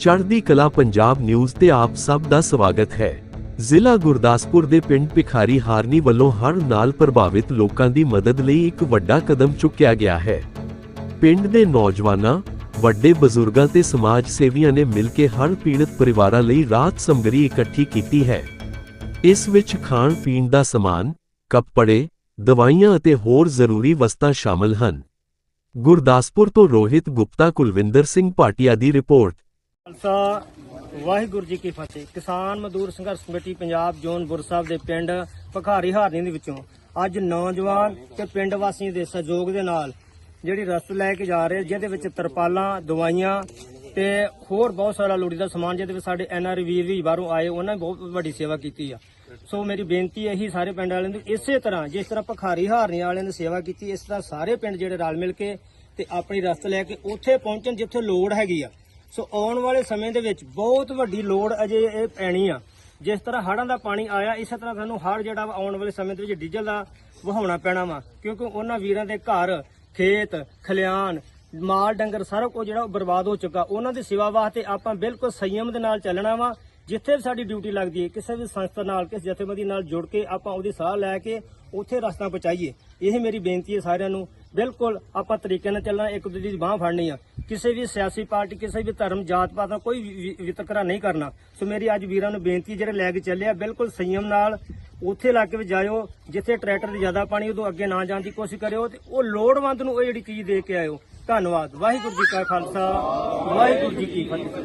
ਚੜ੍ਹਦੀ ਕਲਾ ਪੰਜਾਬ ਨਿਊਜ਼ ਤੇ ਆਪ ਸਭ ਦਾ ਸਵਾਗਤ ਹੈ। ਜ਼ਿਲ੍ਹਾ ਗੁਰਦਾਸਪੁਰ ਦੇ ਪਿੰਡ ਭਿਖਾਰੀ ਹਾਰਨੀ ਵੱਲੋਂ ਹੜ੍ਹ ਨਾਲ ਪ੍ਰਭਾਵਿਤ ਲੋਕਾਂ ਦੀ ਮਦਦ ਲਈ ਇੱਕ ਵੱਡਾ ਕਦਮ ਚੁੱਕਿਆ ਗਿਆ ਹੈ। ਪਿੰਡ ਦੇ ਨੌਜਵਾਨਾਂ, ਵੱਡੇ ਬਜ਼ੁਰਗਾਂ ਤੇ ਸਮਾਜ ਸੇਵੀਆਂ ਨੇ ਮਿਲ ਕੇ ਹੜ੍ਹ ਪੀੜਤ ਪਰਿਵਾਰਾਂ ਲਈ ਰਾਤ ਸਮੱਗਰੀ ਇਕੱਠੀ ਕੀਤੀ ਹੈ। ਇਸ ਵਿੱਚ ਖਾਣ ਪੀਣ ਦਾ ਸਮਾਨ, ਕੱਪੜੇ, ਦਵਾਈਆਂ ਅਤੇ ਹੋਰ ਜ਼ਰੂਰੀ ਵਸਤਾਂ ਸ਼ਾਮਲ ਹਨ। ਗੁਰਦਾਸਪੁਰ ਤੋਂ ਰੋਹਿਤ ਗੁਪਤਾ ਕੁਲਵਿੰਦਰ ਸਿੰਘ ਭਾਟੀਆ ਦੀ ਰਿਪੋਰਟ। ਖਾਲਸਾ, ਵਾਹਿਗੁਰੂ ਜੀ ਕੀ ਫਤਿਹ। ਕਿਸਾਨ ਮਜ਼ਦੂਰ ਸੰਘਰਸ਼ ਕਮੇਟੀ ਪੰਜਾਬ ਜ਼ੋਨ ਬੁਰ ਸਾਹਿਬ ਦੇ ਪਿੰਡ ਭਖਾਰੀ ਹਾਰਨੀ ਦੇ ਵਿੱਚੋਂ ਅੱਜ ਨੌਜਵਾਨ ਤੇ ਪਿੰਡ ਵਾਸੀਆਂ ਦੇ ਸਹਿਯੋਗ ਦੇ ਨਾਲ ਜਿਹੜੀ ਰਸਤ ਲੈ ਕੇ ਜਾ ਰਹੇ, ਜਿਹਦੇ ਵਿੱਚ ਤਰਪਾਲਾਂ, ਦਵਾਈਆਂ ਤੇ ਹੋਰ ਬਹੁਤ ਸਾਰਾ ਲੋੜੀਂਦਾ ਸਮਾਨ, ਜਿਹਦੇ ਵਿੱਚ ਸਾਡੇ ਐਨਆਰ ਵੀਰ ਵੀ ਬਾਹਰੋਂ ਆਏ, ਉਹਨਾਂ ਨੇ ਬਹੁਤ ਵੱਡੀ ਸੇਵਾ ਕੀਤੀ ਆ। ਸੋ ਮੇਰੀ ਬੇਨਤੀ ਇਹੀ ਸਾਰੇ ਪਿੰਡ ਵਾਲਿਆਂ ਨੂੰ, ਇਸੇ ਤਰ੍ਹਾਂ ਜਿਸ ਤਰ੍ਹਾਂ ਭਖਾਰੀ ਹਾਰਨੀ ਵਾਲਿਆਂ ਨੇ ਸੇਵਾ ਕੀਤੀ, ਇਸ ਤਰ੍ਹਾਂ ਸਾਰੇ ਪਿੰਡ ਜਿਹੜੇ ਰਲ ਮਿਲ ਕੇ ਤੇ ਆਪਣੀ ਰਸਤ ਲੈ ਕੇ ਉੱਥੇ ਪਹੁੰਚਣ ਜਿੱਥੇ ਲੋੜ ਹੈਗੀ ਆ। ਸੋ ਆਉਣ ਵਾਲੇ ਸਮੇਂ ਦੇ ਵਿੱਚ ਬਹੁਤ ਵੱਡੀ ਲੋੜ ਅਜੇ ਇਹ ਪੈਣੀ ਆ। ਜਿਸ ਤਰ੍ਹਾਂ ਹੜ੍ਹਾਂ ਦਾ ਪਾਣੀ ਆਇਆ, ਇਸੇ ਤਰ੍ਹਾਂ ਸਾਨੂੰ ਹੜ੍ਹ ਜਿਹੜਾ ਵਾ ਆਉਣ ਵਾਲੇ ਸਮੇਂ ਦੇ ਵਿੱਚ ਡੀਜ਼ਲ ਦਾ ਵਹਾਉਣਾ ਪੈਣਾ ਵਾ, ਕਿਉਂਕਿ ਉਹਨਾਂ ਵੀਰਾਂ ਦੇ ਘਰ, ਖੇਤ, ਖਲਿਆਣ, ਮਾਲ, ਡੰਗਰ ਸਾਰਾ ਕੁਝ ਜਿਹੜਾ ਉਹ ਬਰਬਾਦ ਹੋ ਚੁੱਕਾ। ਉਹਨਾਂ ਦੀ ਸੇਵਾ ਵਾਸਤੇ ਆਪਾਂ ਬਿਲਕੁਲ ਸੰਯਮ ਦੇ ਨਾਲ ਚੱਲਣਾ ਵਾ। ਜਿੱਥੇ ਵੀ ਸਾਡੀ ਡਿਊਟੀ ਲੱਗਦੀ ਹੈ, ਕਿਸੇ ਵੀ ਸੰਸਥਾ ਨਾਲ, ਕਿਸੇ ਜਥੇਬੰਦੀ ਨਾਲ ਜੁੜ ਕੇ ਆਪਾਂ ਉਹਦੀ ਸਲਾਹ ਲੈ ਕੇ ਉੱਥੇ ਰਸਤਾ ਪਹੁੰਚਾਈਏ। ਇਹ ਮੇਰੀ ਬੇਨਤੀ ਹੈ ਸਾਰਿਆਂ ਨੂੰ। ਬਿਲਕੁਲ ਆਪਾਂ ਤਰੀਕੇ ਨਾਲ ਚੱਲਣਾ, ਇੱਕ ਦੂਜੇ ਦੀ ਬਾਹ ਫੜਨੀ ਆ। ਕਿਸੇ ਵੀ ਸਿਆਸੀ ਪਾਰਟੀ, ਕਿਸੇ ਵੀ ਧਰਮ, ਜਾਤ ਪਾਤ ਨਾਲ ਕੋਈ ਵੀ- ਵਿਤਕਰਾ ਨਹੀਂ ਕਰਨਾ। ਸੋ ਮੇਰੀ ਅੱਜ ਵੀਰਾਂ ਨੂੰ ਬੇਨਤੀ, ਜਿਹੜੇ ਲੈ ਕੇ ਚੱਲਿਆ ਬਿਲਕੁਲ ਸੰਯਮ ਨਾਲ ਉੱਥੇ ਇਲਾਕੇ ਵਿੱਚ ਜਾਇਓ, ਜਿੱਥੇ ਟਰੈਕਟਰ ਦੀ ਜ਼ਿਆਦਾ ਪਾਣੀ ਉਦੋਂ ਅੱਗੇ ਨਾ ਜਾਣ ਦੀ ਕੋਸ਼ਿਸ਼ ਕਰਿਓ ਤੇ ਉਹ ਲੋੜਵੰਦ ਨੂੰ ਉਹ ਜਿਹੜੀ ਚੀਜ਼ ਦੇ ਕੇ ਆਇਓ। ਧੰਨਵਾਦ। ਵਾਹਿਗੁਰੂ ਜੀ ਕਾ ਖਾਲਸਾ, ਵਾਹਿਗੁਰੂ ਜੀ ਕੀ ਫਤਿਹ।